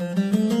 Müzik